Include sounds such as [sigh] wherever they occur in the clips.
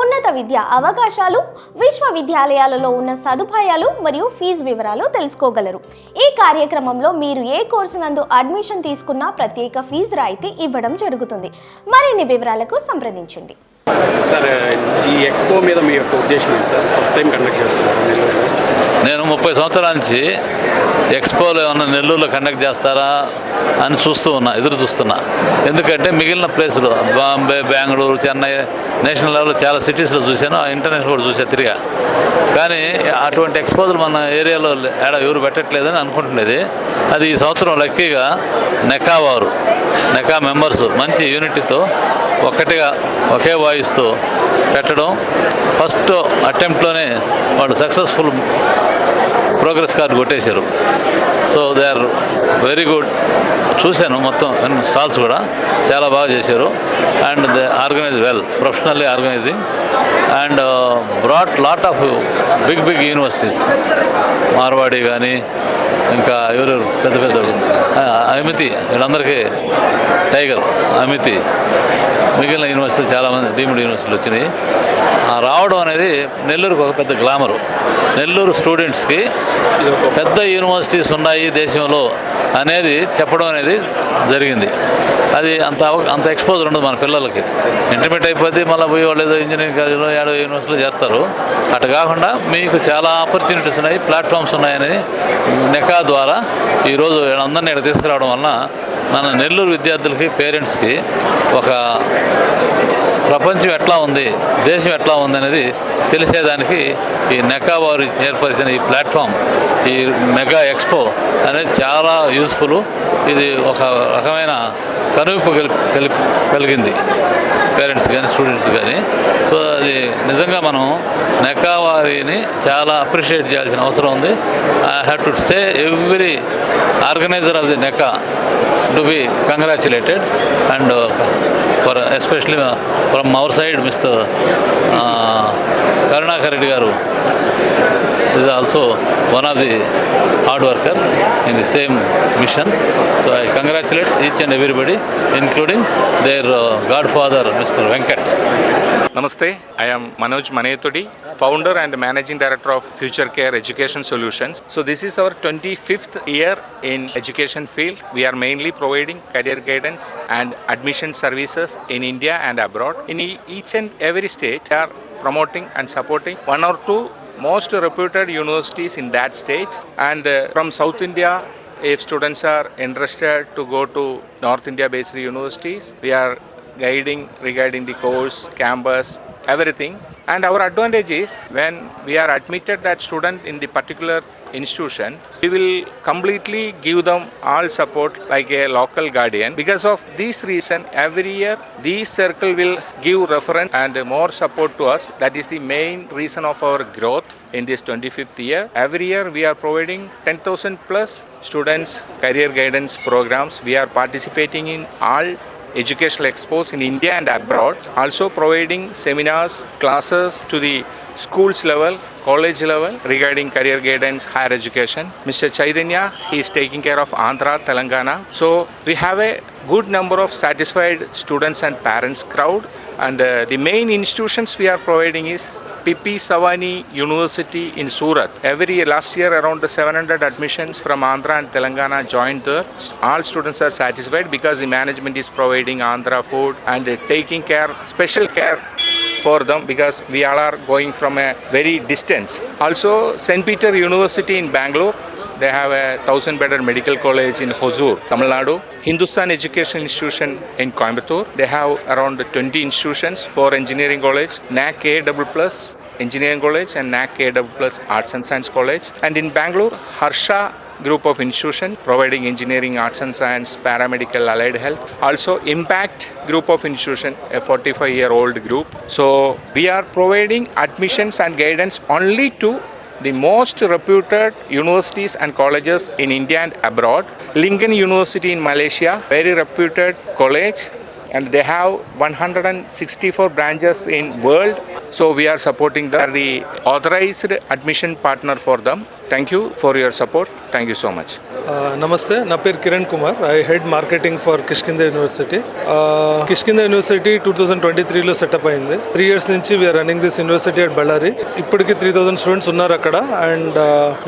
ఉన్నత విద్య అవకాశాలు విశ్వవిద్యాలయాలలో ఉన్న సదుపాయాలు మరియు ఫీజు వివరాలు తెలుసుకోగలరు. ఈ కార్యక్రమంలో మీరు ఏ కోర్సు నందు అడ్మిషన్ తీసుకున్నా ప్రత్యేక ఫీజు రాయితీ ఇవ్వడం జరుగుతుంది. మరిన్ని వివరాలకు సంప్రదించండి. సార్ ఈ ఎక్స్పో మీద మీ యొక్క ఉద్దేశం ఏంటి సార్? ఫస్ట్ టైం కండక్ట్ చేస్తున్నారు నేను ముప్పై సంవత్సరాల నుంచి ఎక్స్పోలో ఏమన్నా నెల్లూరులో కండక్ట్ చేస్తారా అని చూస్తూ ఉన్నా ఎదురు చూస్తున్నా. ఎందుకంటే మిగిలిన ప్లేసులు బాంబే బెంగళూరు చెన్నై నేషనల్ లెవెల్లో చాలా సిటీస్లో చూశాను ఇంటర్నేషనల్ కూడా చూసా తిరిగా. కానీ అటువంటి ఎక్స్పోజర్ మన ఏరియాలో ఏడ ఎవరు పెట్టట్లేదని అనుకుంటున్నది. అది ఈ సంవత్సరం లక్కీగా నెకా వారు నెకా మెంబర్స్ మంచి యూనిటీతో ఒక్కటిగా ఒకే వాయిస్తూ పెట్టడం ఫస్ట్ అటెంప్ట్లోనే వాళ్ళు సక్సెస్ఫుల్ ప్రోగ్రెస్ కార్డు కొట్టేశారు. So they are very good చూశాను మొత్తం స్టాల్స్ కూడా. చాలా బాగా చేశారు. And they organise well professionally organising and brought lot of big big universities Marwadi కానీ ఇంకా ఎవరు పెద్ద పెద్ద అమితి వీళ్ళందరికీ టైగర్ అమితి. మిగిలిన యూనివర్సిటీలు చాలామంది డీమ్డ్ యూనివర్సిటీలు వచ్చినాయి. రావడం అనేది నెల్లూరుకు ఒక పెద్ద గ్లామరు. నెల్లూరు స్టూడెంట్స్కి పెద్ద యూనివర్సిటీస్ ఉన్నాయి దేశంలో అనేది చెప్పడం అనేది జరిగింది. అది అంత అంత ఎక్స్పోజర్ ఉండదు మన పిల్లలకి. ఇంటర్మీడియట్ అయిపోతే మళ్ళీ పోయి వాళ్ళు ఏదో ఇంజనీరింగ్ కాలేజీలో ఏడో యూనివర్సిటీలో చేస్తారు అటు కాకుండా మీకు చాలా ఆపర్చునిటీస్ ఉన్నాయి ప్లాట్ఫామ్స్ ఉన్నాయని నెకా ద్వారా ఈరోజు అందరినీ ఇక్కడ తీసుకురావడం వలన మన నెల్లూరు విద్యార్థులకి పేరెంట్స్కి ఒక ప్రపంచం ఎట్లా ఉంది దేశం ఎట్లా ఉంది అనేది తెలిసేదానికి ఈ నెకా వారు ఏర్పరిచిన ఈ ప్లాట్ఫామ్ ఈ మెగా ఎక్స్పో అనేది చాలా యూస్ఫుల్. ఇది ఒక రకమైన కనువిప్పు కలి కలిగింది. పేరెంట్స్ కానీ స్టూడెంట్స్ కానీ సో అది నిజంగా మనం నెకా వారిని చాలా అప్రిషియేట్ చేయాల్సిన అవసరం ఉంది. I have to say every organiser of the NECA to be congratulated and for especially from our side mister Karunakar Reddy గారు is also one of the hard worker in the same mission. So I congratulate each and everybody, including their uh, godfather, Mr. Venkat. Namaste, I am Manoj Manetodi, founder and managing director of Future Care Education Solutions. So this is our 25th year in education field. We are mainly providing career guidance and admission services in India and abroad. In e- each and every state, we are promoting and supporting one or two most reputed universities in that state. And uh, from South India, if students are interested to go to North India based universities, we are guiding regarding the course, campus, everything. And our advantage is when we are admitted that student in the particular institution, we will completely give them all support like a local guardian. Because of this reason, every year this circle will give reference and more support to us. That is the main reason of our growth in this 25th year. Every year we are providing 10,000 plus students career guidance programs. We are participating in all educational expos in India and abroad. Also providing seminars, classes to the schools level, college level regarding career guidance, higher education. Mr. Chaitanya, he is taking care of Andhra, Telangana. So we have a good number of satisfied students and parents crowd. And uh, the main institutions we are providing is Pipi Savani University in Surat. Every year, last year around 700 admissions from Andhra and Telangana joined there. All students are satisfied because the management is providing Andhra food and taking care, special care for them because we all are going from a very distance. Also, St. Peter University in Bangalore. They have a thousand bedded medical college in Hosur, Tamil Nadu. Hindustan Education Institution in Coimbatore. They have around 20 institutions for engineering college, NAC A engineering college and NAC A arts and science college. And in Bangalore, Harsha group of institution providing engineering, arts and science, paramedical, allied health. Also Impact group of institution, a 45 year old group. So we are providing admissions and guidance only to the most reputed universities and colleges in India and abroad. Lincoln University in Malaysia, very reputed college and they have 164 branches in world so we are supporting the, the authorized admission partner for them thank you for your support thank you so much నమస్తే నా పేరు Kiran Kumar. I head marketing for Kishkinda university Kishkinda university two thousand twenty త్రీలో setup అయింది. Three years నుంచి we are running this university at Ballari ఇప్పటికి three thousand students ఉన్నారు అక్కడ and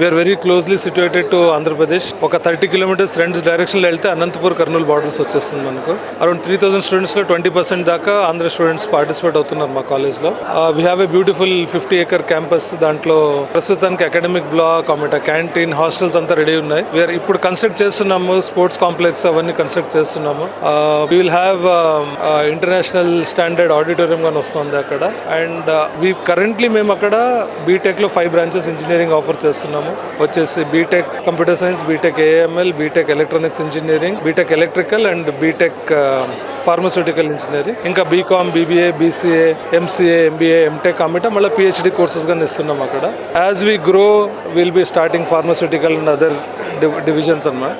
we are very closely situated to Andhra Pradesh ఒక థర్టీ కిలోమీటర్స్ రెండు డైరెక్షన్లో వెళ్తే అనంతపూర్ కర్నూలు బార్డర్స్ వచ్చేస్తుంది మనకు. అరౌండ్ త్రీ థౌసండ్ స్టూడెంట్స్లో ట్వంటీ పర్సెంట్ దాకా ఆంధ్ర స్టూడెంట్స్ పార్టిసిపేట్ అవుతున్నారు మా కాలేజ్లో we have a beautiful fifty acre campus దాంట్లో ప్రస్తుతానికి అకాడమిక్ బ్లాక్ ఆమెట క్యాంటీన్ హాస్టల్స్ అంతా రెడీ ఉన్నాయి. వీఆర్ ఇప్పుడు కన్స్ట్రక్ట్ చేస్తున్నాము స్పోర్ట్స్ కాంప్లెక్స్ అవన్నీ కన్స్ట్రక్ట్ చేస్తున్నాము. We will have international standard auditorium గాని వస్తుంది అక్కడ. అండ్ వీ కరెంట్లీ మేము అక్కడ బీటెక్లో ఫైవ్ బ్రాంచెస్ ఇంజనీరింగ్ ఆఫర్ చేస్తున్నాము. వచ్చేసి BTech computer science BTech AML BTech electronics engineering BTech electrical and BTech pharmaceutical engineering ఇంకా BCom BBA BCA MCA MBA MTech అమ్మిట మళ్ళీ పిహెచ్డి కోర్సెస్ కానీ ఇస్తున్నాం అక్కడ. As we grow will be starting pharmaceutical and other divisions అనమాట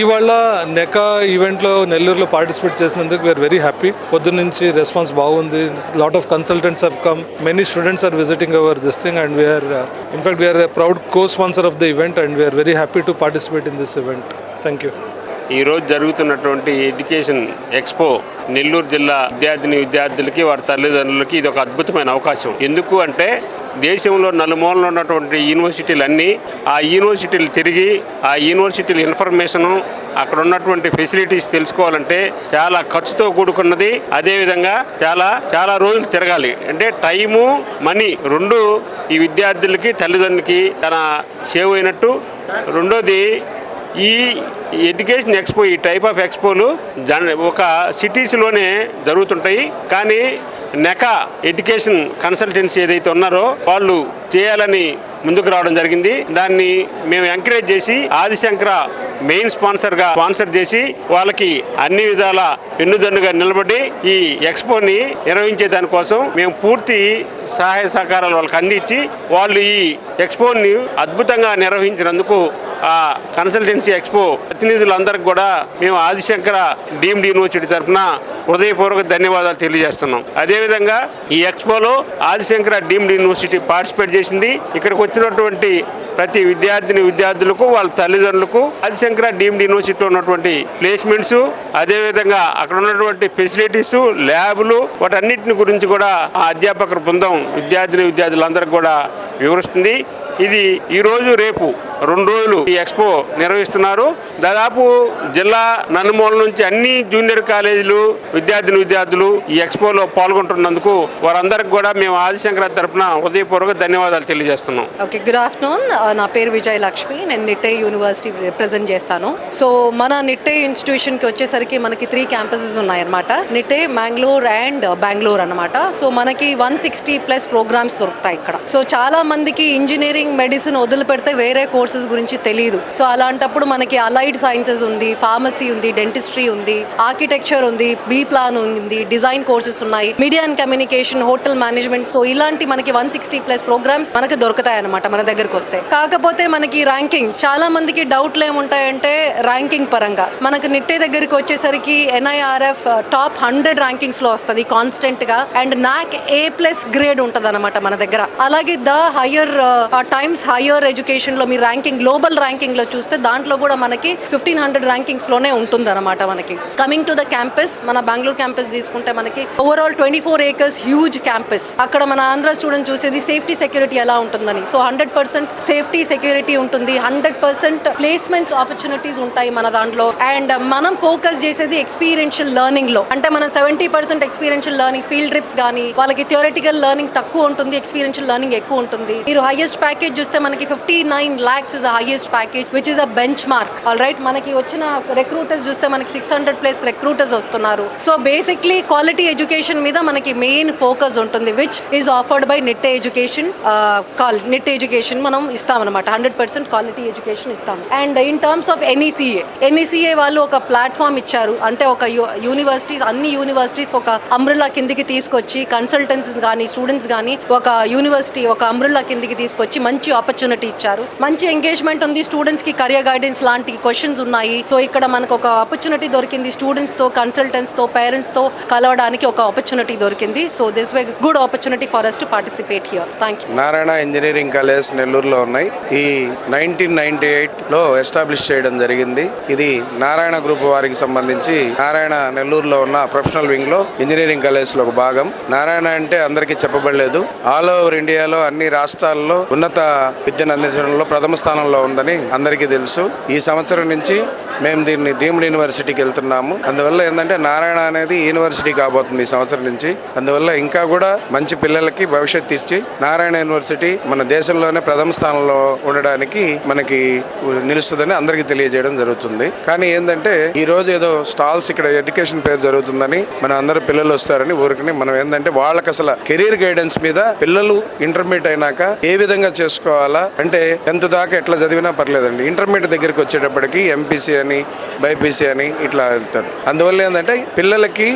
ఇవాళ నెకా ఈవెంట్లో నెల్లూరులో participate చేసినందుకు వీఆర్ వెరీ హ్యాపీ పొద్దున్న నుంచి రెస్పాన్స్ బాగుంది. Lot of consultants have come many students are visiting our this thing and we're in fact we're proud co sponsor of the event and we're very happy to participate in this event thank you ఈరోజు జరుగుతున్నటువంటి education expo Nellore జిల్లా విద్యార్థిని విద్యార్థులకి వారి తల్లిదండ్రులకి ఇది ఒక అద్భుతమైన అవకాశం. ఎందుకు అంటే దేశంలో నలుమూలలో ఉన్నటువంటి యూనివర్సిటీలన్నీ ఆ యూనివర్సిటీలు తిరిగి ఆ యూనివర్సిటీల ఇన్ఫర్మేషను అక్కడ ఉన్నటువంటి ఫెసిలిటీస్ తెలుసుకోవాలంటే చాలా ఖర్చుతో కూడుకున్నది. అదేవిధంగా చాలా చాలా రోజులు తిరగాలి. అంటే టైము మనీ రెండు ఈ విద్యార్థులకి తల్లిదండ్రులకి తన సేవ్ అయినట్టు. రెండోది ఈ ఎడ్యుకేషన్ ఎక్స్పో ఈ టైప్ ఆఫ్ ఎక్స్పోలు జన ఒక సిటీస్లోనే జరుగుతుంటాయి. కానీ నెకా ఎడ్యుకేషన్ కన్సల్టెన్సీ ఏదైతే ఉన్నారో వాళ్ళు చేయాలని ముందుకు రావడం జరిగింది. దాన్ని మేము ఎంకరేజ్ చేసి ఆదిశంకర మెయిన్ స్పాన్సర్గా స్పాన్సర్ చేసి వాళ్ళకి అన్ని విధాల ఎన్నుదన్నుగా నిలబడి ఈ ఎక్స్పోని నిర్వహించే దానికోసం మేము పూర్తి సహాయ సహకారాలు వాళ్ళకి అందించి వాళ్ళు ఈ ఎక్స్పోని అద్భుతంగా నిర్వహించినందుకు ఆ కన్సల్టెన్సీ ఎక్స్పో ప్రతినిధులందరికీ కూడా మేము ఆదిశంకర డీమ్డ్ యూనివర్సిటీ తరఫున హృదయపూర్వక ధన్యవాదాలు తెలియజేస్తున్నాం. అదేవిధంగా ఈ ఎక్స్పోలో ఆదిశంకర డీమ్డ్ యూనివర్సిటీ పార్టిసిపేట్ చేసింది. ఇక్కడికి వచ్చినటువంటి ప్రతి విద్యార్థిని విద్యార్థులకు వాళ్ళ తల్లిదండ్రులకు ఆదిశంకర డీమ్డ్ యూనివర్సిటీలో ఉన్నటువంటి ప్లేస్మెంట్స్ అదేవిధంగా అక్కడ ఉన్నటువంటి ఫెసిలిటీస్ ల్యాబులు వాటన్నిటిని గురించి కూడా ఆ అధ్యాపక బృందం విద్యార్థిని విద్యార్థులందరికీ కూడా వివరిస్తుంది. ఇది ఈరోజు రేపు రెండు రోజులు ఈ ఎక్స్పో నిర్వహిస్తున్నారు. దాదాపు జిల్లా నలుమూల నుంచి అన్ని జూనియర్ కాలేజీలు విద్యార్థిని విద్యార్థులు ఈ ఎక్స్పోలో పాల్గొంటున్నందుకు వారందరికి కూడా మేము ఆదిశంకర తరపున హృదయపూర్వక ధన్యవాదాలు తెలియజేస్తున్నాం. ఓకే గుడ్ ఆఫ్టర్నూన్ నా పేరు విజయ లక్ష్మి నేను నిట్టే యూనివర్సిటీ రిప్రజెంట్ చేస్తాను. సో మన నిట్టే ఇన్స్టిట్యూషన్కి వచ్చేసరికి మనకి త్రీ క్యాంపసెస్ ఉన్నాయన్నమాట. నిట్టే మ్యాంగ్లూర్ అండ్ బెంగళూరు అనమాట సో మనకి వన్ సిక్స్టీ ప్లస్ ప్రోగ్రామ్స్ దొరుకుతాయి ఇక్కడ. సో చాలా మందికి ఇంజనీరింగ్ మెడిసిన్ వదిలిపెడితే వేరే కోర్స్ కోర్సెస్ గురించి తెలియదు సో అలాంటప్పుడు మనకి అలైడ్ సైన్సెస్ ఉంది ఫార్మసీ ఉంది డెంటిస్ట్రీ ఉంది ఆర్కిటెక్చర్ ఉంది బీ ప్లాన్ ఉంది డిజైన్ కోర్సెస్ ఉన్నాయి media and communication hotel management. So ఇలాంటి మనకి వన్ సిక్స్టీ ప్లస్ ప్రోగ్రామ్స్ మనకి దొరుకుతాయి అనమాట మన దగ్గరకు వస్తే. కాకపోతే మనకి ర్యాంకింగ్ చాలా మందికి డౌట్లు ఏముంటాయంటే ర్యాంకింగ్ పరంగా. మనకు నిట్టే దగ్గరికి వచ్చేసరికి ఎన్ఐఆర్ఎఫ్ టాప్ హండ్రెడ్ ర్యాంకింగ్స్లో వస్తుంది కాన్స్టెంట్గా అండ్ నాక్ ఏ ప్లస్ గ్రేడ్ ఉంటుంది అనమాట మన దగ్గర. అలాగే ద హయ్యర్ టైమ్స్ హయ్యర్ ఎడ్యుకేషన్లో మీరు ర్యాంకింగ్ గ్లోబల్ ర్యాంకింగ్లో చూస్తే దాంట్లో కూడా మనకి ఫిఫ్టీన్ హండ్రెడ్ ర్యాంకింగ్స్లోనే ఉంటుంది అనమాట మనకి. కమింగ్ టు ద క్యాంపస్ మన బెంగళూరు క్యాంపస్ తీసుకుంటే మనకి overall twenty four acres huge campus అక్కడ మన ఆంధ్ర స్టూడెంట్ చూసేది సేఫ్టీ సెక్యూరిటీ ఎలా ఉంటుందని. So hundred percent safety security ఉంటుంది. హండ్రెడ్ పర్సెంట్ ప్లేస్మెంట్స్ ఆపర్చునిటీస్ ఉంటాయి మన దాంట్లో. అండ్ మనం ఫోకస్ చేసేది ఎక్స్పీరియన్షియల్ లెర్నింగ్లో. అంటే మన seventy percent experiential learning field trips కానీ వాళ్ళకి థియోరిటికల్ లెర్నింగ్ తక్కువ ఉంటుంది ఎక్స్పీరియన్షియల్ లెర్నింగ్ ఎక్కువ ఉంటుంది. మీరు హైయెస్ట్ ప్యాకేజ్ చూస్తే మనకి fifty nine lakhs lakhs is highest package which is a benchmark all right మనకి వచ్చిన రిక్రూటర్స్ చూస్తే మనకి సిక్స్ హండ్రెడ్ ప్లస్ రిక్రూటర్స్ వస్తున్నారు. సో బేసిక్లీ క్వాలిటీ ఎడ్యుకేషన్ మీద మనకి మెయిన్ ఫోకస్ ఉంటుంది which is offered by Nitte education call Nitte education మనం ఇస్తామన్నమాట. హండ్రెడ్ పర్సెంట్ క్వాలిటీ ఎడ్యుకేషన్ ఇస్తాం. And in terms of NECA NECA వాళ్ళు ఒక ప్లాట్ఫామ్ ఇచ్చారు. అంటే ఒక యూనివర్సిటీస్ అన్ని యూనివర్సిటీస్ ఒక అంబ్రిల్లా కిందికి తీసుకొచ్చి కన్సల్టెన్సీస్ కానీ స్టూడెంట్స్ కానీ ఒక యూనివర్సిటీ ఒక అంబ్రిల్లా కిందికి తీసుకొచ్చి మంచి ఆపర్చునిటీ ఇచ్చారు. మంచి ఎంగేజ్మెంట్ ఉంది. స్టూడెంట్స్కి కరియర్ గైడెన్స్ లాంటి క్వశ్చన్స్ ఉన్నాయి. సో ఇక్కడ మనకు ఒక ఆపర్చునిటీ దొరికింది. స్టూడెంట్స్తో కన్సల్టెంట్స్తో పేరెంట్స్తో కలవడానికి ఒక ఆపర్చునిటీ దొరికింది. So this way good opportunity for us to participate here thank you Narayana engineering college నెల్లూరులో ఉన్నాయి. ఈ నైన్టీన్ నైన్టీ ఎయిట్లో ఎస్టాబ్లిష్ చేయడం జరిగింది. ఇది నారాయణ గ్రూప్ వారికి సంబంధించి నారాయణ నెల్లూరులో ఉన్న ప్రొఫెషనల్ వింగ్లో ఇంజనీరింగ్ కాలేజ్లో ఒక భాగం. నారాయణ అంటే అందరికీ చెప్పబడలేదు. ఆల్ ఓవర్ ఇండియాలో అన్ని రాష్ట్రాల్లో ఉన్నత విద్యను అందించడంలో ప్రథమ స్థానంలో ఉందని అందరికీ తెలుసు. ఈ సంవత్సరం నుంచి మేము దీన్ని డీమ్డ్ యూనివర్సిటీకి వెళ్తున్నాము. అందువల్ల ఏంటంటే నారాయణ అనేది యూనివర్సిటీ కాబోతుంది ఈ సంవత్సరం నుంచి. అందువల్ల ఇంకా కూడా మంచి పిల్లలకి భవిష్యత్తు ఇచ్చి నారాయణ యూనివర్సిటీ మన దేశంలోనే ప్రథమ స్థానంలో ఉండడానికి మనకి నిలుస్తుందని అందరికీ తెలియజేయడం జరుగుతుంది. కానీ ఏంటంటే ఈ రోజు ఏదో స్టాల్స్ ఇక్కడ ఎడ్యుకేషన్ పేరు జరుగుతుందని మన అందరు పిల్లలు వస్తారని ఊరికి మనం ఏంటంటే వాళ్ళకి అసలు కెరీర్ గైడెన్స్ మీద పిల్లలు ఇంటర్మీడియట్ అయినాక ఏ విధంగా చేసుకోవాలా? అంటే టెన్త్ దాకా ఎట్లా చదివినా పర్లేదండి. ఇంటర్మీడియట్ దగ్గరికి వచ్చేటప్పటికి ఎంపీసీ అని బైపీసీ అని ఇట్లా వెళ్తారు. అందువల్ల ఏంటంటే పిల్లలకి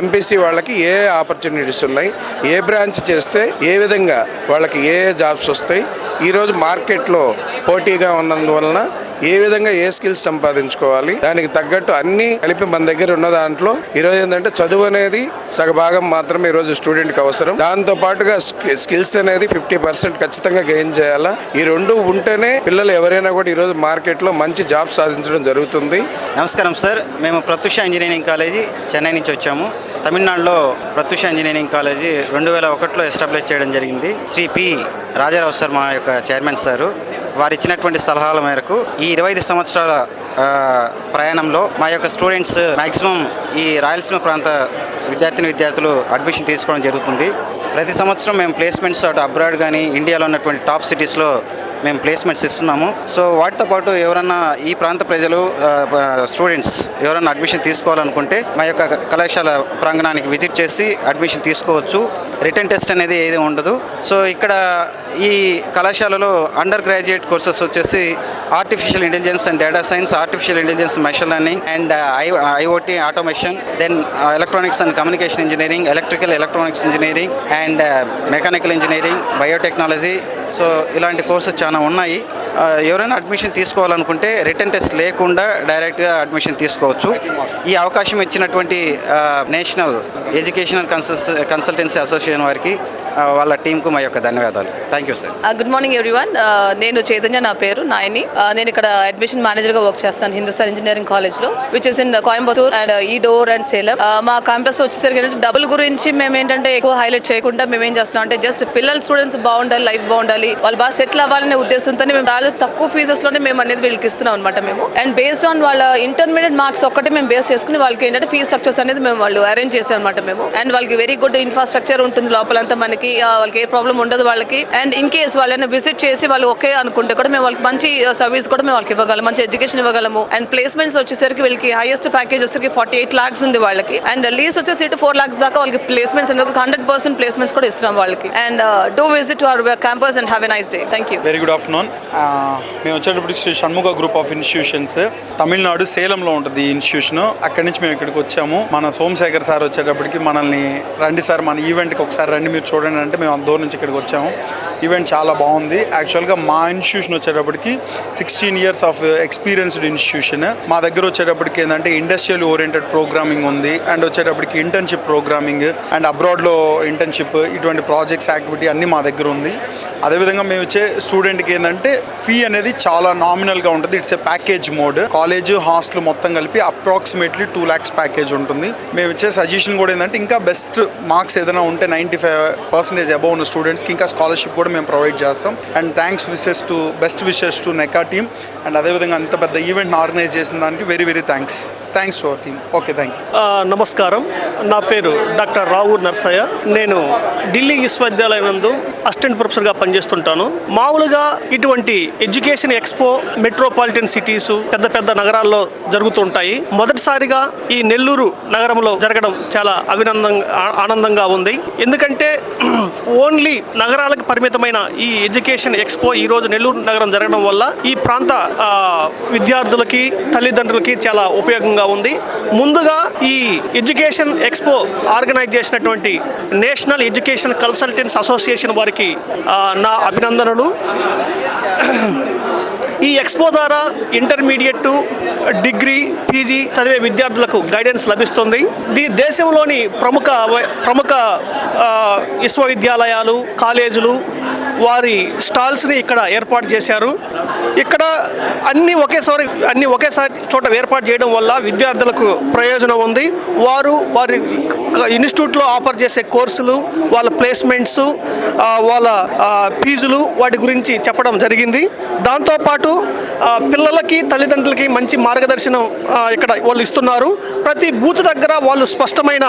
ఎంపీసీ వాళ్ళకి ఏ ఆపర్చునిటీస్ ఉన్నాయి ఏ బ్రాంచ్ చేస్తే ఏ విధంగా వాళ్ళకి ఏ జాబ్స్ వస్తాయి ఈరోజు మార్కెట్లో పోటీగా ఉన్నందువలన ఏ విధంగా ఏ స్కిల్స్ సంపాదించుకోవాలి దానికి తగ్గట్టు అన్ని కలిపి మన దగ్గర ఉన్న దాంట్లో ఈరోజు ఏంటంటే చదువు అనేది సగభాగం మాత్రమే ఈరోజు స్టూడెంట్కి అవసరం. దాంతో పాటుగా స్కిల్స్ అనేది ఫిఫ్టీ పర్సెంట్ ఖచ్చితంగా గెయిన్ చేయాలా? ఈ రెండు ఉంటేనే పిల్లలు ఎవరైనా కూడా ఈరోజు మార్కెట్లో మంచి జాబ్ సాధించడం జరుగుతుంది. నమస్కారం సార్. మేము ప్రత్యుష ఇంజనీరింగ్ కాలేజీ చెన్నై నుంచి వచ్చాము. తమిళనాడులో ప్రత్యుష ఇంజనీరింగ్ కాలేజీ రెండు వేల ఒకటిలో ఎస్టాబ్లిష్ చేయడం జరిగింది. శ్రీ పి రాజారావు సార్ మా యొక్క చైర్మన్ సారు. వారు ఇచ్చినటువంటి సలహాల మేరకు ఈ ఇరవై ఐదు సంవత్సరాల ప్రయాణంలో మా యొక్క స్టూడెంట్స్ మ్యాక్సిమం ఈ రాయలసీమ ప్రాంత విద్యార్థిని విద్యార్థులు అడ్మిషన్ తీసుకోవడం జరుగుతుంది. ప్రతి సంవత్సరం మేము ప్లేస్మెంట్స్ అటు అబ్రాడ్ కానీ ఇండియాలో ఉన్నటువంటి టాప్ సిటీస్లో మేము ప్లేస్మెంట్స్ ఇస్తున్నాము. సో వాటితో పాటు ఎవరన్నా ఈ ప్రాంత ప్రజలు స్టూడెంట్స్ ఎవరన్నా అడ్మిషన్ తీసుకోవాలనుకుంటే మా యొక్క కళాశాల ప్రాంగణానికి విజిట్ చేసి అడ్మిషన్ తీసుకోవచ్చు. రిటర్న్ టెస్ట్ అనేది ఏది ఉండదు. సో ఇక్కడ ఈ కళాశాలలో అండర్ గ్రాడ్యుయేట్ కోర్సెస్ వచ్చేసి artificial intelligence and data science artificial intelligence machine learning and uh, I IOT automation then uh, electronics and communication engineering electrical electronics engineering and uh, mechanical engineering biotechnology. So ఇలాంటి courses చాలా ఉన్నాయి. ఎవరైనా admission తీసుకోవాలనుకుంటే return test లేకుండా డైరెక్ట్గా admission తీసుకోవచ్చు. ఈ అవకాశం ఇచ్చినటువంటి national educational consul consultancy association వారికి వాళ్ళ టీంకు మా యొక్క ధన్యవాదాలు. Thank you sir good morning everyone నేను చైతన్య నా పేరు నాయని. Uh, నేను ఇక్కడ అడ్మిషన్ మేనేజర్గా వర్క్ చేస్తాను హిందుస్థాన్ ఇంజనీరింగ్ కాలేజ్లో which is in Coimbatore and ఈ డోర్ అండ్ సేలం మా క్యాంపస్ వచ్చేసరికి ఏంటంటే డబుల్ గురించి మేము ఏంటంటే ఎక్కువ హైలైట్ చేయకుండా మేము ఏం చేస్తున్నాం అంటే జస్ట్ పిల్లల స్టూడెంట్స్ బాగుండాలి లైఫ్ బాగుండాలి. వాళ్ళు బాగా సెటిల్ అవ్వాలనే ఉద్దేశంతో మేము చాలా తక్కువ ఫీజెస్లోనే మేము అనేది వీళ్ళకి ఇస్తున్నాం అనమాట మేము. అండ్ బేస్డ్ ఆన్ వాళ్ళ ఇంటర్మీడియట్ మార్క్స్ ఒక్కటే మేము బేస్ చేసుకుని వాళ్ళకి ఏంటంటే ఫీజ్ స్ట్రక్చర్స్ అనేది మేము వాళ్ళు అరేంజ్ చేసాం అనమాట మేము. అండ్ వాళ్ళకి వెరీ గుడ్ ఇన్ఫ్రాస్ట్రక్చర్ ఉంటుంది లోపలంతా మనకి. వాళ్ళకి వాళ్ళకి ఏ ప్రాబ్లం ఉండదు వాళ్ళకి. అండ్ ఇన్ కేస్ వాళ్ళని విజిట్ చేసి వాళ్ళు ఓకే అనుకుంటే కూడా మేము వాళ్ళకి మంచి సర్వీస్ కూడా మేము వాళ్ళకి ఇవ్వగలం మంచి ఎడ్యుకేషన్ ఇవ్వగలము. అండ్ ప్లేస్మెంట్స్ వచ్చేసరికి వీళ్ళకి హైయెస్ట్ ప్యాకేజ్ వచ్చేసరికి ఫార్టీ ఎయిట్ లాక్స్ ఉంది వాళ్ళకి. అండ్ లీస్ట్ వచ్చి త్రీ టు ఫోర్ లాక్స్ దాకా వాళ్ళకి ప్లేస్మెంట్స్ అనేది హండ్రెడ్ పర్సెంట్ ప్లేస్మెంట్స్ కూడా ఇస్తున్నాం వాళ్ళకి. And do visit our campus and have a nice day thank you very good afternoon మేము వచ్చేటప్పుడు Shri Shanmukha group of institutions Tamil Nadu సేలంలో ఉంటుంది ఈ ఇన్స్టిట్యూషన్ అక్కడి నుంచి మేము ఇక్కడికి వచ్చాము. మన సోమశేఖర్ సార్ వచ్చేటప్పటికి మనల్ని రండి సార్ మన ఈవెంట్కి ఒకసారి రండి మీరు చూడండి. అంటే మేము అంత దూరం నుంచి ఇక్కడికి వచ్చాము. ఈవెంట్ చాలా బాగుంది. యాక్చువల్గా మా ఇన్స్టిట్యూషన్ వచ్చేటప్పటికి sixteen years of experienced institution మా దగ్గర వచ్చేటప్పటికి ఏంటంటే ఇండస్ట్రియల్ ఓరియంటెడ్ ప్రోగ్రామింగ్ ఉంది. అండ్ వచ్చేటప్పటికి ఇంటర్న్షిప్ ప్రోగ్రామింగ్ అండ్ అబ్రాడ్లో ఇంటర్న్షిప్ ఇటువంటి ప్రాజెక్ట్స్ యాక్టివిటీ అన్నీ మా దగ్గర ఉంది. అదేవిధంగా మేము వచ్చే స్టూడెంట్కి ఏంటంటే ఫీ అనేది చాలా నామినల్గా ఉంటుంది. It's a package mode college hostel మొత్తం కలిపి అప్రాక్సిమేట్లీ టూ ల్యాక్స్ ప్యాకేజ్ ఉంటుంది. మేము ఇచ్చే సజెషన్ కూడా ఏంటంటే ఇంకా బెస్ట్ మార్క్స్ ఏదైనా ఉంటే నైంటీ ఫైవ్ పర్సంటేజ్ అబౌవ్ ఉన్న స్టూడెంట్స్కి ఇంకా స్కాలర్షిప్ కూడా మేము ప్రొవైడ్ చేస్తాం. And thanks wishes to best wishes to NECA team and అదేవిధంగా అంత పెద్ద ఈవెంట్ని ఆర్గనైజ్ చేసిన దానికి very very thanks thanks to our team okay thank you నమస్కారం. నా పేరు డాక్టర్ రావు నర్సయ్య. నేను ఢిల్లీ విశ్వవిద్యాలయం నందు అసిస్టెంట్ ప్రొఫెసర్గా పనిచేస్తుంటాను. మామూలుగా ఇటువంటి ఎడ్యుకేషన్ ఎక్స్పో మెట్రోపాలిటన్ సిటీస్ పెద్ద పెద్ద నగరాల్లో జరుగుతుంటాయి. మొదటిసారిగా ఈ నెల్లూరు నగరంలో జరగడం చాలా అభినందంగా ఆనందంగా ఉంది. ఎందుకంటే [clears throat] ఓన్లీ నగరాలకు పరిమితమైన ఈ ఎడ్యుకేషన్ ఎక్స్పో ఈ రోజు నెల్లూరు నగరం జరగడం వల్ల ఈ ప్రాంత విద్యార్థులకి తల్లిదండ్రులకి చాలా ఉపయోగంగా ఉంది. ముందుగా ఈ ఎడ్యుకేషన్ ఎక్స్పో ఆర్గనైజ్ చేసినటువంటి నేషనల్ ఎడ్యుకేషన్ కన్సల్టెంట్స్ అసోసియేషన్ వారికి నా అభినందనలు. ఈ ఎక్స్పో ద్వారా ఇంటర్మీడియట్ డిగ్రీ పీజీ చదివే విద్యార్థులకు గైడెన్స్ లభిస్తుంది. దీ దేశంలోని ప్రముఖ ప్రముఖ విశ్వవిద్యాలయాలు కాలేజీలు వారి స్టాల్స్ని ఇక్కడ ఏర్పాటు చేశారు. ఇక్కడ అన్ని ఒకేసారి అన్ని ఒకేసారి చోట ఏర్పాటు చేయడం వల్ల విద్యార్థులకు ప్రయోజనం ఉంది. వారు వారి ఇన్స్టిట్యూట్లో ఆఫర్ చేసే కోర్సులు వాళ్ళ ప్లేస్మెంట్స్ వాళ్ళ ఫీజులు వాటి గురించి చెప్పడం జరిగింది. దాంతోపాటు పిల్లలకి తల్లిదండ్రులకి మంచి మార్గదర్శనం ఇక్కడ వాళ్ళు ఇస్తున్నారు. ప్రతి బూత్ దగ్గర వాళ్ళు స్పష్టమైన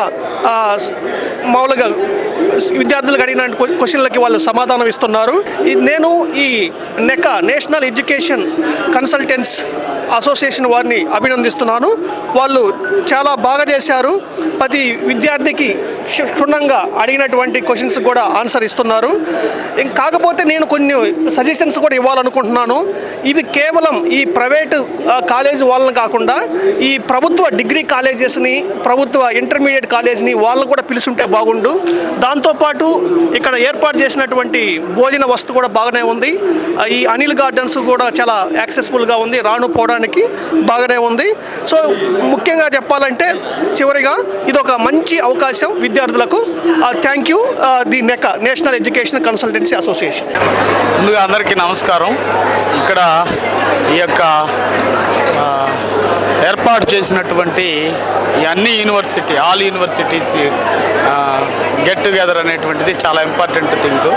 మామూలుగా విద్యార్థులకు అడిగిన క్వశ్చన్లకి వాళ్ళు సమాధానం ఇస్తున్నారు. ఉన్నారు. నేను ఈ NECA national education consultants association వారిని అభినందిస్తున్నాను. వాళ్ళు చాలా బాగా చేశారు. ప్రతి విద్యార్థికి క్షుణ్ణంగా అడిగినటువంటి క్వశ్చన్స్ కూడా ఆన్సర్ ఇస్తున్నారు. ఇం- కాకపోతే నేను కొన్ని సజెషన్స్ కూడా ఇవ్వాలనుకుంటున్నాను. ఇవి కేవలం ఈ ప్రైవేటు కాలేజ్ వాళ్ళని కాకుండా ఈ ప్రభుత్వ డిగ్రీ కాలేజెస్ని ప్రభుత్వ ఇంటర్మీడియట్ కాలేజ్ని వాళ్ళని కూడా పిలుచుంటే బాగుండు. దాంతోపాటు ఇక్కడ ఏర్పాటు చేసినటువంటి భోజన వస్తు కూడా బాగానే ఉంది. ఈ అనిల్ గార్డెన్స్ కూడా చాలా యాక్సెసిబుల్గా ఉంది. రాను పోవడానికి బాగానే ఉంది. సో ముఖ్యంగా చెప్పాలంటే చివరిగా ఇది ఒక మంచి అవకాశం. విద్యార్థులకు thank you the NECA national education consultancy association ముందుగా అందరికీ నమస్కారం. ఇక్కడ ఈ యొక్క ఏర్పాటు చేసినటువంటి అన్ని university all universities get together అనేటువంటిది చాలా ఇంపార్టెంట్ థింగ్.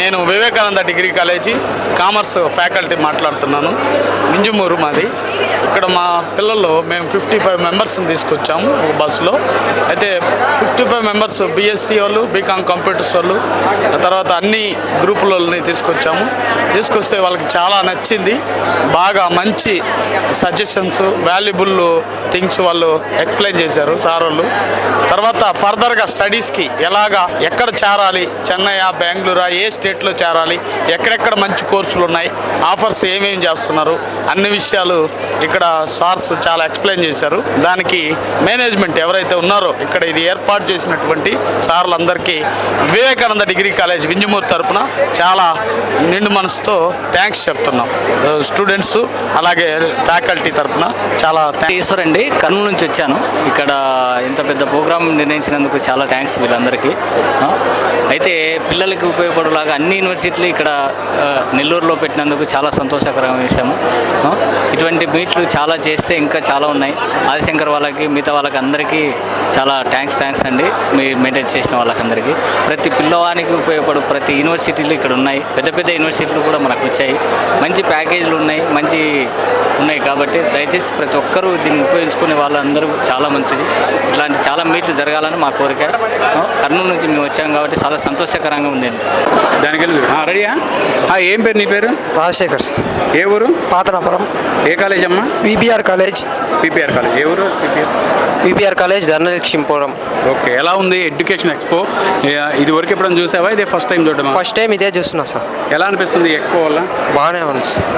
నేను Vivekananda degree college commerce faculty మాట్లాడుతున్నాను. మింజుమూరు మాది. ఇక్కడ మా పిల్లలు మేము ఫిఫ్టీ ఫైవ్ మెంబర్స్ని తీసుకొచ్చాము ఒక బస్సులో. అయితే ఫిఫ్టీ ఫైవ్ మెంబర్స్ బీఎస్సీ వాళ్ళు బీకామ్ కంప్యూటర్స్ వాళ్ళు తర్వాత అన్ని గ్రూపులని తీసుకొచ్చాము. తీసుకొస్తే వాళ్ళకి చాలా నచ్చింది. బాగా మంచి సజెషన్స్ వాల్యుబుల్ థింగ్స్ వాళ్ళు ఎక్స్ప్లెయిన్ చేశారు సార్ వాళ్ళు. తర్వాత ఫర్దర్గా స్టడీస్కి ఎలాగా ఎక్కడ చేరాలి చెన్నై బెంగళూరు ఏ స్టేట్లో చేరాలి ఎక్కడెక్కడ మంచి కోర్సులు ఉన్నాయి ఆఫర్స్ ఏమేమి చేస్తున్నారు అన్ని విషయాలు ఇక్కడ ఇక్కడ సార్స్ చాలా ఎక్స్ప్లెయిన్ చేశారు. దానికి మేనేజ్మెంట్ ఎవరైతే ఉన్నారో ఇక్కడ ఇది ఏర్పాటు చేసినటువంటి సార్లందరికీ వివేకానంద డిగ్రీ కాలేజ్ వింజమూరు తరపున చాలా నిండు మనసుతో థ్యాంక్స్ చెప్తున్నాం. స్టూడెంట్స్ అలాగే ఫ్యాకల్టీ తరపున చాలా ఈశ్వర్ అండి కర్నూలు నుంచి వచ్చాను. ఇక్కడ ఇంత పెద్ద ప్రోగ్రామ్ నిర్ణయించినందుకు చాలా థ్యాంక్స్ వీళ్ళందరికీ. అయితే పిల్లలకి ఉపయోగపడేలాగా అన్ని యూనివర్సిటీలు ఇక్కడ నెల్లూరులో పెట్టినందుకు చాలా సంతోషకరమైన విషయం ఇటువంటి మీట్లు చాలా చేస్తే ఇంకా చాలా ఉన్నాయి. ఆదిశంకర్ వాళ్ళకి మిగతా వాళ్ళకి అందరికీ చాలా థ్యాంక్స్ థ్యాంక్స్ అండి. మీరు మెయింటైన్ చేసిన వాళ్ళకందరికీ. ప్రతి పిల్లవానికి ఉపయోగపడు ప్రతి యూనివర్సిటీలు ఇక్కడ ఉన్నాయి. పెద్ద పెద్ద యూనివర్సిటీలు కూడా మనకు వచ్చాయి. మంచి ప్యాకేజీలు ఉన్నాయి. మంచి ఉన్నాయి కాబట్టి దయచేసి ప్రతి ఒక్కరూ దీన్ని ఉపయోగించుకునే వాళ్ళందరూ చాలా మంచిది. ఇట్లాంటి చాలా మీట్లు జరగాలని మా కోరిక. కర్నూలు నుంచి మేము వచ్చాం కాబట్టి చాలా సంతోషకరంగా ఉందండి. దానికి వెళ్ళి రెడీయా? ఆ, ఏం పేరు నీ పేరు? రాజశేఖర్ ఏ ఊరు? పాతనాపురం. ఏ కాలేజ్ అమ్మా విపిఆర్ కాలేజ్. PPR college. ఏ ఊరు? పీపీఆర్? College Dharnalakshmipuram okay. ఎలా ఉంది ఎడ్యుకేషన్ ఎక్స్పో? ఇది వరకు ఎప్పుడైనా చూసావా? ఇదే ఫస్ట్ టైం చూడమా ఫస్ట్ టైం ఇదే చూస్తున్నా సార్. ఎలా అనిపిస్తుంది ఎక్స్పో వల్ల? బాగానే ఉంది సార్.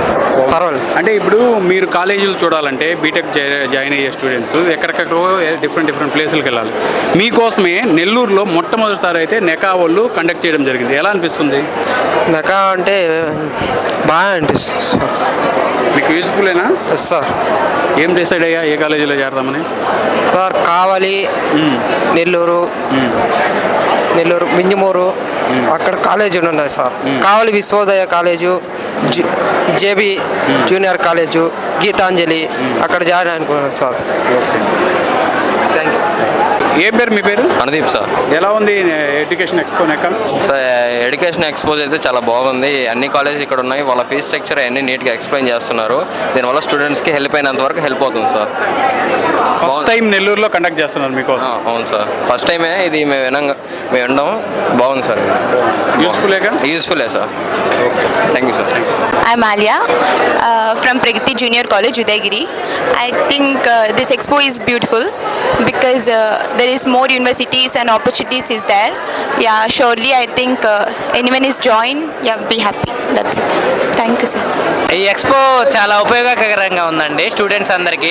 పర్వాలేదు. అంటే ఇప్పుడు మీరు కాలేజీలు చూడాలంటే బీటెక్ జాయిన్ అయ్యే స్టూడెంట్స్ ఎక్కడెక్కడో డిఫరెంట్ డిఫరెంట్ ప్లేసులకు వెళ్ళాలి. మీకోసమే నెల్లూరులో మొట్టమొదటిసారి అయితే నెకా వాళ్ళు కండక్ట్ చేయడం జరిగింది. ఎలా అనిపిస్తుంది? మెకా అంటే బాగా అనిపిస్తుంది మీకు యూస్ఫుల్లేనా సార్ ఏం డిసైడ్ అయ్యా ఏ కాలేజీలో చేరదామని? సార్ కావాలి నెల్లూరు నెల్లూరు మింజమూరు అక్కడ కాలేజీ ఉన్నది సార్ కావాలి Vishwodaya college JB junior college Gitanjali అక్కడ జాయిన్ అనుకున్నాను సార్ థ్యాంక్స్ ఏ పేరు మీ పేరు? అనుదీప్ సార్. ఎలా ఉంది education expo NECA? Sir education expos అయితే చాలా బాగుంది. అన్ని కాలేజెస్ ఇక్కడ ఉన్నాయి. వాళ్ళ ఫీజ్ స్ట్రక్చర్ అన్ని నీట్గా ఎక్స్ప్లెయిన్ చేస్తున్నారు. దీనివల్ల స్టూడెంట్స్కి హెల్ప్ అయినంత వరకు హెల్ప్ అవుతుంది సార్. ఫస్ట్ టైం నెల్లూరులో కండక్ట్ చేస్తున్నారు మీకోసం. అవును సార్. ఫస్ట్ టైమే ఇది మేము వినంగా మేము వినడం. బాగుంది సార్. యూస్ఫుల్గా యూస్ఫుల్లే sir. Thank you sir uh, from Pragati Junior College, Udaygiri. I think uh, this expo is beautiful because uh, there is more universities and opportunities is there. Yeah, surely I think uh, anyone is joined, yeah, be happy. That's it. Thank you, sir. ఈ expo చాలా ఉపయోగకరంగా ఉందండి students అందరికీ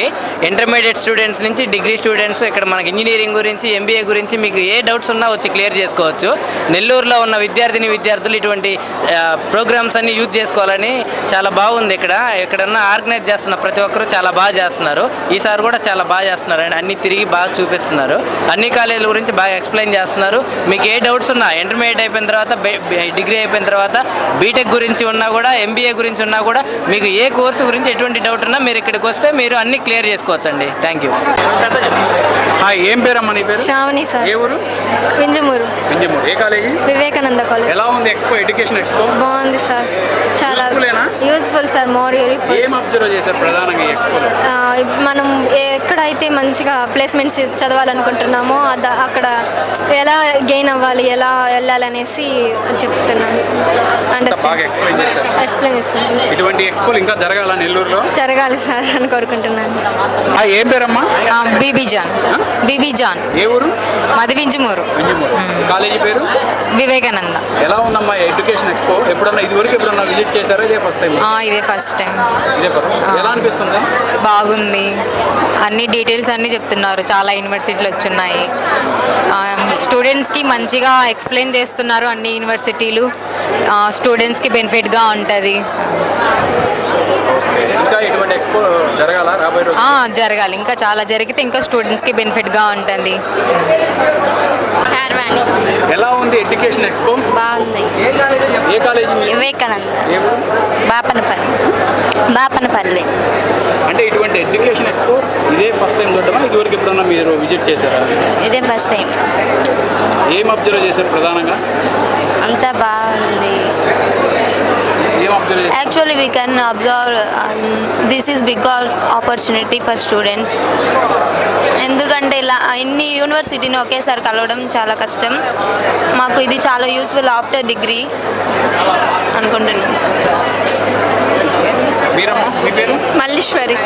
intermediate students నుంచి degree students ఇక్కడ మనకి engineering గురించి MBA గురించి మీకు ఏ డౌట్స్ ఉన్నా వచ్చి క్లియర్ చేసుకోవచ్చు నెల్లూరులో ఉన్న విద్యార్థిని విద్యార్థులు ఇటువంటి ప్రోగ్రామ్స్ అన్ని యూజ్ చేసుకోవాలని చాలా బాగుంది ఇక్కడ ఇక్కడన్న ఆర్గనైజ్ చేస్తున్న ప్రతి ఒక్కరూ చాలా బాగా చేస్తున్నారు ఈసారి కూడా చాలా బాగా చేస్తున్నారు అండ్ అన్ని తిరిగి బాగా చూపిస్తున్నారు అన్ని కాలేజీల గురించి బాగా ఎక్స్ప్లెయిన్ చేస్తున్నారు. మీకు ఏ డౌట్స్ ఉన్నా ఇంటర్మీడియట్ అయిపోయిన తర్వాత డిగ్రీ అయిపోయిన తర్వాత బీటెక్ గురించి ఉన్నా కూడా ఎంబీఏ గురించి ఉన్నా కూడా మీకు ఏ కోర్సు గురించి ఎటువంటి డౌట్ ఉన్నా మీరు ఇక్కడికి వస్తే మీరు అన్ని క్లియర్ చేసుకోవచ్చండి. థ్యాంక్ యూ ఏం పేరమ్మా నీ పేరు? శ్రావణి సార్. ఏ ఊరు? వింజమూరు. వింజమూరు. ఏ కాలేజీ? వివేకానంద కాలేజ్. ఎలా ఉంది ఎక్స్పో ఎడ్యుకేషన్ ఎక్స్పో? బాగుంది సార్. చాలా? యూస్ఫుల్ సార్ మోర్ యూస్ఫుల్ ఏం అబ్జర్వ్ చేశారు ప్రధానంగా ఈ ఎక్స్పోలో? మనం ఎక్కడైతే మంచిగా ప్లేస్మెంట్స్ చదవాలనుకుంటున్నామో అద- అక్కడ ఎలా గెయిన్ అవ్వాలి ఎలా వెళ్ళాలనేసి చెప్తున్నాను బాగా అండర్స్టాండ్ ఎక్స్ప్లెయిన్ చేస్తాను. ఇటువంటి ఎక్స్పోలు ఇంకా జరగాల నెల్లూరులో? జరగాలి సార్ అని కోరుకుంటున్నాను. ఆ, ఏం పేరమ్మా? బీబీ జాన్. బీబీ జాన్. ఏ ఊరు? మాది వింజమూరు. కాలేజీ పేరు? వివేకానంద. ఎలా ఉందమ్మా ఎడ్యుకేషన్ ఎక్స్పో? ఎప్పుడన్నా ఇది వరకు ఎప్పుడన్నా విజిట్ చేశారా? ఇదే ఫస్ట్ టైం? ఆ, ఇదే ఫస్ట్ టైం బాగుంది. అన్ని డీటెయిల్స్ అన్నీ చెప్తున్నారు. చాలా యూనివర్సిటీలు వచ్చున్నాయి. స్టూడెంట్స్కి మంచిగా ఎక్స్ప్లెయిన్ చేస్తున్నారు అన్ని యూనివర్సిటీలు. స్టూడెంట్స్కి బెనిఫిట్గా ఉంటుంది. జరగాల? ఇంకా చాలా జరిగితే ఇంకా స్టూడెంట్స్కి బెనిఫిట్గా ఉంటుంది. ఎలా ఉంది ఎడ్యుకేషన్ ఎక్స్పో? బాగుంది. ఏ కాలేజీ? వివేకానంద? బాపనపల్లి. బాపనపల్లి. అంటే ఇటువంటి ఎడ్యుకేషన్ ఎక్స్పో ఇదే ఫస్ట్ టైం చూడటమా? ఇదివరకు ఎప్పుడన్నా మీరు విజిట్ చేశారా? ఇదే ఫస్ట్ టైం. ఏం అబ్జర్వ్ చేశారు ప్రధానంగా? అంతా బాగుంది. Actually, we can observe um, this is big opportunity for students. ఎందుకంటే ఇలా ఇన్ని యూనివర్సిటీని ఒకేసారి కలవడం చాలా కష్టం. మాకు ఇది చాలా యూస్ఫుల్ ఆఫ్టర్ డిగ్రీ అనుకుంటున్నాం సార్. మల్లీశ్వరి.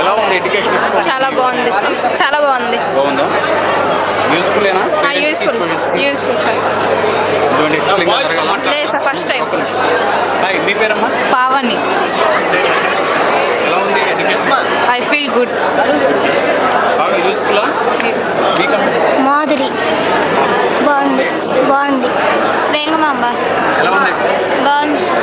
ఎలా ఉంది ఎడ్యుకేషన్ ఎక్స్పో చాలా బాగుంది సార్. చాలా బాగుంది. యూస్ఫుల్ యూస్ఫుల్ సార్ లేదు సార్ ఫస్ట్ టైం హాయ్ మీ పేరమ్మా? పావని. ఎలా ఉంది? Education I feel good Madhuri. బాగుంది బాగుంది. వేంగమాంబ. బాగుంది sir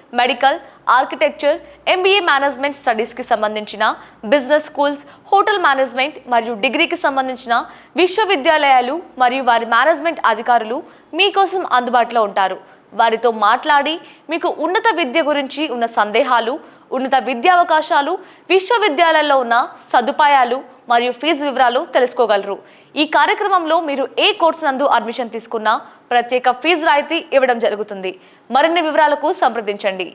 medical architecture MBA management స్టడీస్కి సంబంధించిన బిజినెస్ స్కూల్స్ హోటల్ మేనేజ్మెంట్ మరియు డిగ్రీకి సంబంధించిన విశ్వవిద్యాలయాలు మరియు వారి మేనేజ్మెంట్ అధికారులు మీకోసం అందుబాటులో ఉంటారు. వారితో మాట్లాడి మీకు ఉన్నత విద్య గురించి ఉన్న సందేహాలు ఉన్నత విద్యావకాశాలు విశ్వవిద్యాలయాల్లో ఉన్న సదుపాయాలు మరియు ఫీజు వివరాలు తెలుసుకోగలరు. ఈ కార్యక్రమంలో మీరు ఏ కోర్సు నందు అడ్మిషన్ తీసుకున్నా ప్రత్యేక ఫీజు రాయితీ ఇవ్వడం జరుగుతుంది. మరిన్ని వివరాలకు సంప్రదించండి.